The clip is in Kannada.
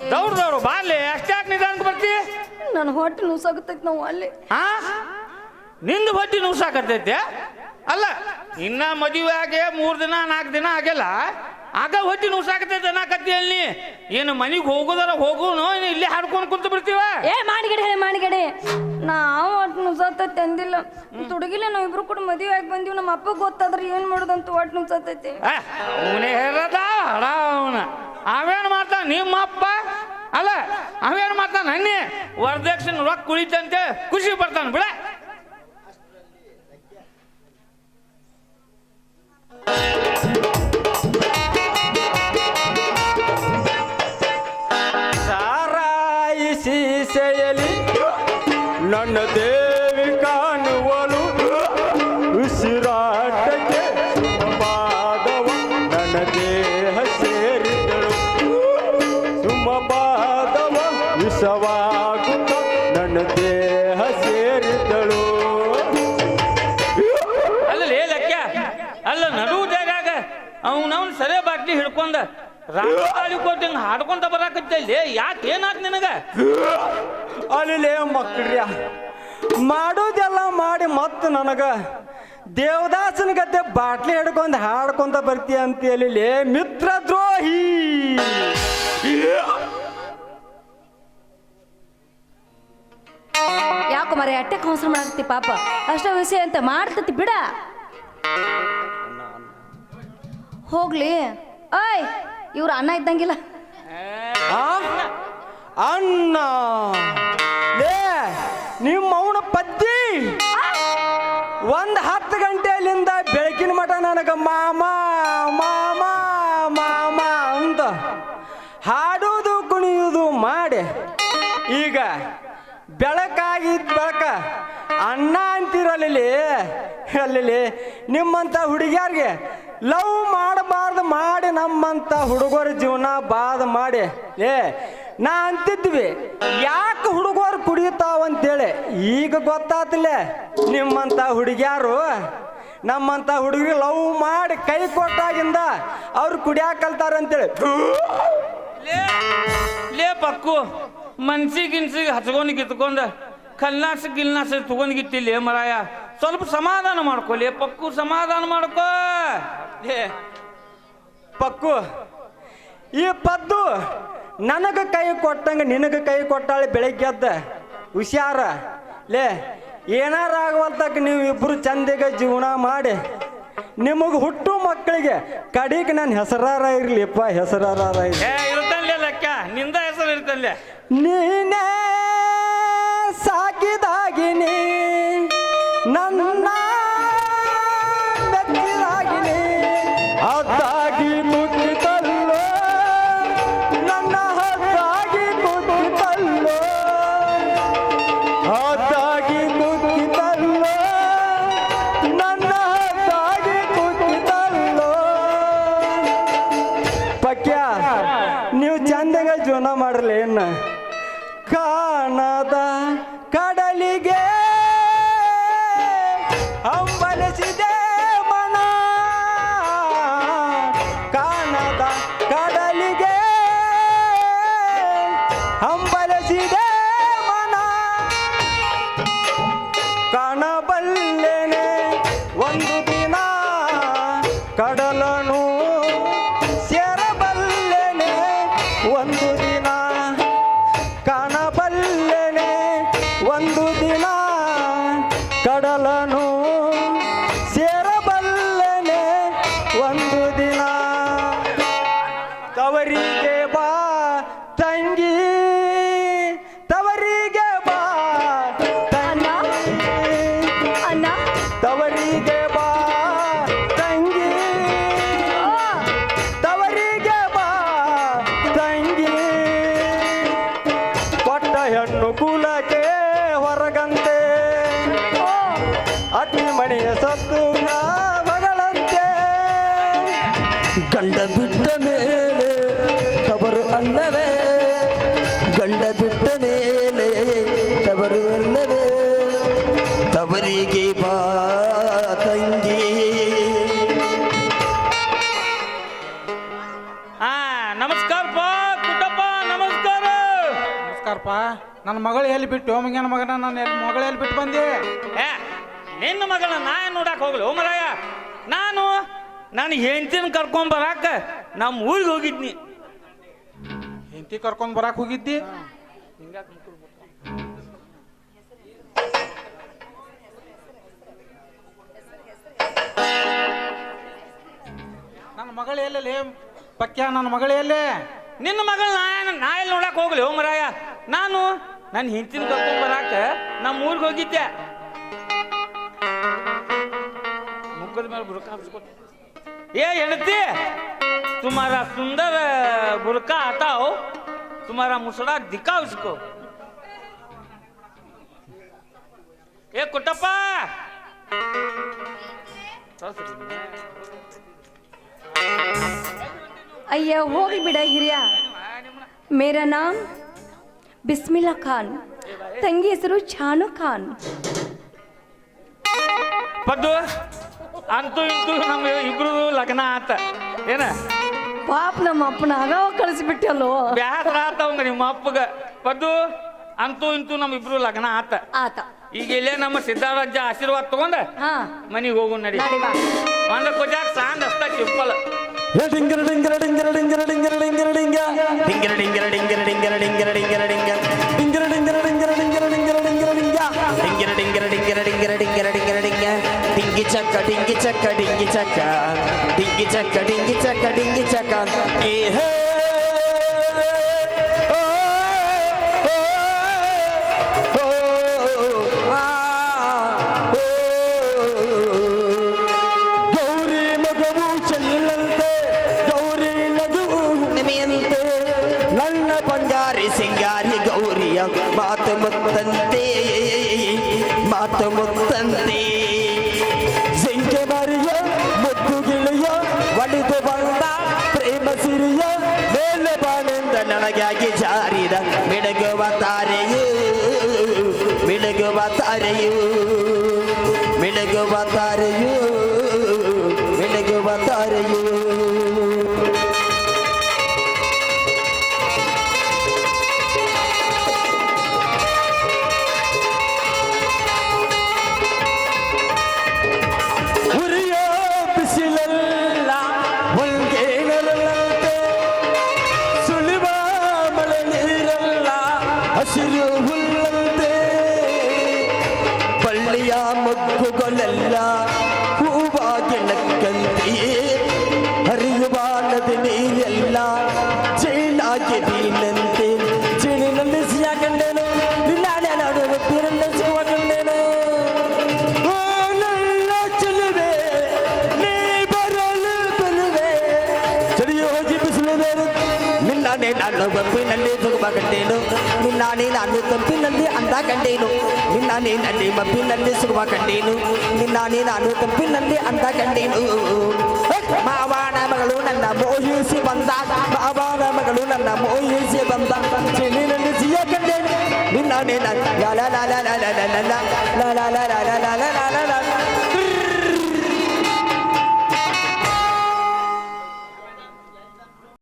ದೌಡ್ ದೌಡು ಬಾಲಿ ಅಷ್ಟ್ಯಾಕ್ ನಿಧಾನಕ್ಕೆ ಬರ್ತಿ? ನನ್ನ ಹೊಟ್ಟೆ ನುಸಾಗತ್ತೈತಿ ನಾವು ಅಲ್ಲಿ. ಆ? ನಿಂದು ಹೊಟ್ಟೆ ನುಸಾಕತ್ತೈತೆ? ಅಲ್ಲ ಇನ್ನ ಮದುವೆ ಆಗಿ ಮೂರ್ ದಿನ ನಾಲ್ಕು ದಿನ ಆಗಿಲ್ಲ ಆಗ ಹೊಟ್ಟಿ ನುಸಾಕತ್ತೈತೆ ಅನ್ನಕತ್ತಿ ಅಲ್ಲಿ. ಏನು ಮನೆಗೆ ಹೋಗೋದಾರ ಹೋಗೋನೋ ಏನು ಇಲ್ಲೇ ಹಾಡ್ಕೊಂಡು ಕುಂತು ಬಿಡ್ತೀವ? ಏ ಮಾಡಿಗಡೆ ಹೇಳಿ ಮಾಡಿಗಡೆ ನಾವು ಒಟ್ಟು ನುಸಾತೈತಿ ಅಂದಿಲ್ಲ. ತುಡುಗಿಲ್ಲ ನಾವು ಇಬ್ರು ಕೂಡ ಮದುವೆ ಆಗಿ ಬಂದೀವಿ. ನಮ್ಮ ಅಪ್ಪ ಗೊತ್ತಾದ್ರೆ ಏನ್ ಮಾಡೋದಂತ ಒಟ್ಟು ನುಸಾತೈತಿ. ಅವನೇ ಹೇಳದ ಹಡ ಅವನ. ಅವೇನು ಮಾಡ್ತಾನ ನಿಮ್ಮ ಅಪ್ಪ ಅಲ್ಲ ಅವೇನ್ ಮಾಡ್ತಾನ ಹಣ್ಣಿ ವರದಕ್ಷಿಣ ರೊಕ್ಕ ಕುಳಿತಂತೆ ಖುಷಿ ಬರ್ತಾನ ಬಿಡ. ಸಾರಾಯಿ ನನ್ನ ದೇವಿ ಕಾಣುವಳು. ಉಸಿರಾಟಕ್ಕೆ ಸುಮಪಾದವ. ನನ್ನ ದೇಹ ಸೇರಿದಳು. ಸುಮಪಾದವ, ವಿಷವಾಗುತ್ತ ನನ್ನ ದೇಹ ಸೇರಿದಳು. ಅಲ್ಲ ಲೆಕ್ಕ? ಅಲ್ಲ ನಡು ಜಾಗಾಗ ಅವನವ್ನ ಸರಿ ಬಾಟ್ಲಿ ಹಿಡ್ಕೊಂಡ ಕೊಟ್ಟಂಗ ಹಾಡ್ಕೊಂತ ಬರಾಕತ್ತಲ್ಲಿ. ಯಾಕೆ ಏನಾತ್ ನಿನಗ? ಅಲ್ಲಿಲೇ ಮಕ್ಕಳ್ರ್ಯ ಮಾಡೋದೆಲ್ಲ ಮಾಡಿ ಮತ್ತೆ ನನಗ ದೇವದಾಸನ ಗದ್ದೆ ಬಾಟ್ಲಿ ಹಿಡ್ಕೊಂಡು ಹಾಡ್ಕೊಂತ ಬರ್ತೀಯ ಅಂತ ಹೇಳಿ ಮಿತ್ರ ದ್ರೋಹಿ ಯಾಕೋ ಮರ ಅಟ್ಟೆ ಕೌನ್ಸಲ್ ಮಾಡ್ತಿ ಪಾಪ. ಅಷ್ಟ ವಿಷಯ ಅಂತ ಮಾಡ್ತತಿ, ಬಿಡ. ಹೋಗ್ಲಿ. ಓಯ್, ಇವ್ರ ಅನ್ನ ಇದ್ದಂಗಿಲ್ಲ? ಅಣ್ಣ. ಲೇ ನಿಮ್ಮ ಅವನ ಪದ್ದಿ. ಒಂದ್ ಹತ್ತು ಗಂಟೆಯಲ್ಲಿಂದ ಬೆಳಕಿನ ಮಠ ನನಗೆ ಮಾಮ ಮಾಮ ಮಾಮ ಅಂತ ಹಾಡುವುದು ಕುಣಿಯುವುದು ಮಾಡಿ. ಈಗ ಬೆಳಕಾಗಿದ್ದ ಬೆಳಕ ಅಣ್ಣ ಅಂತಿರಲಿ ಅಲ್ಲಿ ನಿಮ್ಮಂತ ಹುಡುಗಿಯರಿಗೆ ಲವ್ ಮಾಡಬಾರ್ದು ಮಾಡಿ ನಮ್ಮಂತ ಹುಡುಗರ ಜೀವನ ಬಾದ್ ಮಾಡಿ. ಏ ನಾ ಅಂತಿದ್ವಿ. ಯಾಕೆ ಹುಡುಗರು ಕುಡಿಯುತ್ತಾವಂತೇಳಿ? ಈಗ ಗೊತ್ತಾತಲೆ. ನಿಮ್ಮಂತ ಹುಡುಗ್ಯಾರು, ನಮ್ಮಂತ ಹುಡುಗರು ಲವ್ ಮಾಡಿ ಕೈ ಕೊಟ್ಟಾಗಿಂದ ಅವ್ರು ಕುಡಿಯಾಕ ಕಲ್ತಾರ ಅಂತೇಳಿ ಲೇ ಪಕ್ಕು. ಮನ್ಸಿ ಗಿನ್ಸಿ ಹಚ್ಕೊಂಡು ಕಿತ್ಕೊಂಡ ಕಲ್ನಾಸ ಗಿಲ್ನಾಸ ತಗೊಂಡ್ ಗಿಟ್ಟಿಲ್ಲ ಮರಾಯ. ಸ್ವಲ್ಪ ಸಮಾಧಾನ ಮಾಡ್ಕೊಲಿ ಪಕ್ಕು, ಸಮಾಧಾನ ಮಾಡ್ಕೋ. ಪಕ್ಕು. ಈ ಪದ್ದು ನನಗ ಕೈ ಕೊಟ್ಟಂಗ ನಿನಗ ಕೈ ಕೊಟ್ಟಾಳೆ ಬೆಳಗ್ಗೆ ಎದ್ದ. ಹುಷಾರ. ಲೇ ಏನಾರ ಆಗುವಂತಕ್ಕ ನೀವು ಇಬ್ರು ಚಂದಿಗೆ ಜೀವನ ಮಾಡಿ. ನಿಮಗೆ ಹುಟ್ಟು ಮಕ್ಕಳಿಗೆ ಕಡಿಗೆ ನನ್ನ ಹೆಸರಾರ ಇರ್ಲಿಪ್ಪ ಹೆಸರಾರ ಇರ್ಲಿ. ಏ ಇರ್ತಲ್ಲ ಲೆಕ್ಕ? ನಿಂದ ಹೆಸರು ಇರ್ತಲ್ಲೇ ನೀನೇ না ಕಡಲನು ಸೇರಬಲ್ಲನೆ ಒಂದು ದಿನ. ತವರಿಗೆ ಬಾ ತಂಗಿ. ತವರಿಗೆ ಬಾ ತಂಗಿ. ಅನ್ನ ತವರಿಗೆ ಗಂಡ ಬಿಟ್ಟ ಮೇಲೆ ತವರು ಅಲ್ಲವೇ? ಗಂಡ ಬಿಟ್ಟ ಮೇಲೆ ತವರು ಅಲ್ಲವೇ? ತವರಿಗೆ ಬಾ ತಂಗಿ. ಆ ನಮಸ್ಕಾರ ಪಾ ನಮಸ್ಕಾರ. ನಮಸ್ಕಾರಪ್ಪ ನನ್ನ ಮಗಳು ಎಲ್ಲಿ ಬಿಟ್ಟು? ಮಂಗನ ಮಗನ ನನ್ನ ಎಲ್ಲಿ ಮಗಳು ಎಲ್ಲಿ ಬಿಟ್ಟು ಬಂದೆ? ಏ ನಿನ್ನ ಮಗಳ ನಾ ನೋಡಕ್ ಹೋಗ್ಲಿ ಓ ಮರಾಯ. ನಾನು ನಾನು ಹೆಂಡತಿನ ಕರ್ಕೊಂಡ್ ಬರಾಕ ನಮ್ಮ ಊರಿಗೆ ಹೋಗಿದ್ನಿ. ಹೆಂಡತಿ ಕರ್ಕೊಂಡ್ ಬರಾಕ್ ಹೋಗಿದ್ದಿ? ನನ್ನ ಮಗಳು ಎಲ್ಲೇ ಪಕ್ಯ ನನ್ನ ಮಗಳು ಎಲ್ಲೇ? ನಿನ್ನ ಮಗಳ ನಾ ಏನ್- ನಾ ಎಲ್ಲಿ ನೋಡಕ್ ಹೋಗ್ಲಿ ಓ ಮರಾಯ. ನಾನು ನನ್ನ ಹೆಂಡತಿನ ಕರ್ಕೊಂಡ್ ಬರಾಕ ನಮ್ಮ ಊರಿಗೆ ಹೋಗಿದ್ದೆ. ಮುಖದ ಮೇಲೆ ಬುರುಕ ಹಾಕ್ಸ್ಕೊತ ಏ ಹೆಣತಿ ತುಮಾರ ಸುಂದರ ಬುರ್ಕಾ ಹಟಾವ್ ತುಮಾರ ಮುಸಡ ದಿಕ್ಕಾ ಏ ಕುಟ್ಟಪ್ಪ ಅಯ್ಯ ಹೋಗಿ ಬಿಡ ಹಿರಿಯ. ಮೇರಾ ನಾಮ್ ಬಿಸ್ಮಿಲ್ಲಾ ಖಾನ್ ತಂಗಿ ಹೆಸರು ಛಾನು ಖಾನ್. ಪದ್ದು ಅಂತೂ ಇಂತೂ ನಮ್ಮ ಇಬ್ರು ಲಗ್ನ ಆತ. ಏನ? ಪಾಪ ನಮ್ಮ ಅಪ್ಪನ ಅಗವ ಕಳಿಸ್ಬಿಟ್ಟಲ್ಲೋ ಬ್ಯಾಸರ ಆತವಂಗ ನಿಮ್ಮ ಅಪ್ಪಗ. ಬದ್ದು ಅಂತೂ ಇಂತೂ ನಮ್ಮ ಇಬ್ರು ಲಗ್ನ ಆತ. ಆತ. ಈಗ ಇಲ್ಲೇ ನಮ್ಮ ಸಿದ್ಧಾರಾಜ್ಯ ಆಶೀರ್ವಾದ ತಗೊಂಡ ಹಾ. ಮನಿಗೆ ಹೋಗು ನಡಿ. ನಡಿ ಬಾ. ಒಂದ ಕೊಜಾಕ್ ಸಾಂದ್ ಅಷ್ಟ ಸಿಂಪಲ್. ಡಿಂಗರ ಡಿಂಗರ ಡಿಂಗರ ಡಿಂಗರ ಡಿಂಗರ ಡಿಂಗರ ಡಿಂಗ ಡಿಂಗರ ಡಿಂಗರ ಡಿಂಗರ ಡಿಂಗರ ಡಿಂಗರ ಡಿಂಗರ ಡಿಂಗ ಡಿಂಗರ ಡಿಂಗರ ಡಿಂಗರ ಡಿಂಗರ చక్క డింగి చక్క డింగి చక్క డింగి చక్క డింగి చక్క డింగి చక్క ఏహే ಮಾತು ಮುತ್ತಂತೆ ಮಾತು ಮುತ್ತಂತೆ ಜಾರಿದ ಮಿಡಗುವ ತಾರೆಯು ಮಿಡಗುವ ತಾರೆಯು ಮಿಡಗುವ ತಾರೆಯು ನಿನ್ನಾನೆ ನಾನು ಬಪ್ಪಿನಲ್ಲಿ ಸುಗಮ ಕಂಡೇನು ನಿನ್ನಾನೆ ನಾನು ತಂಪಿನಲ್ಲಿ ಅಂದ ಕಂಡೇನು ನಿನ್ನಾನೆ ನಲ್ಲಿ ಮಬ್ಬಿನಲ್ಲಿ ಸುಗಮ ಕಂಡೇನು ನಿನ್ನಾನೆ ನಾನು ತಂಪಿನಲ್ಲಿ ಅಂದ ಕಂಡೇನು ಮಾವನ ಮಗಳು ನನ್ನ ಮೋಹಿಸಿ ಬಂದ ಮಾವನ ಮಗಳು ನನ್ನ ಮೋಹಿಸಿ ಬಂದ ಚೆನ್ನಿನಲ್ಲಿ ಸಿಯ ಕಂಡೇನು ನಿನ್ನಾನೆ ಲ ಲ ಲ ಲ ಲ ಲ ಲ ಲ ಲ ಲ ಲ ಲ ಲ ಲ ಲ ಲ ಲ ಲ ಲ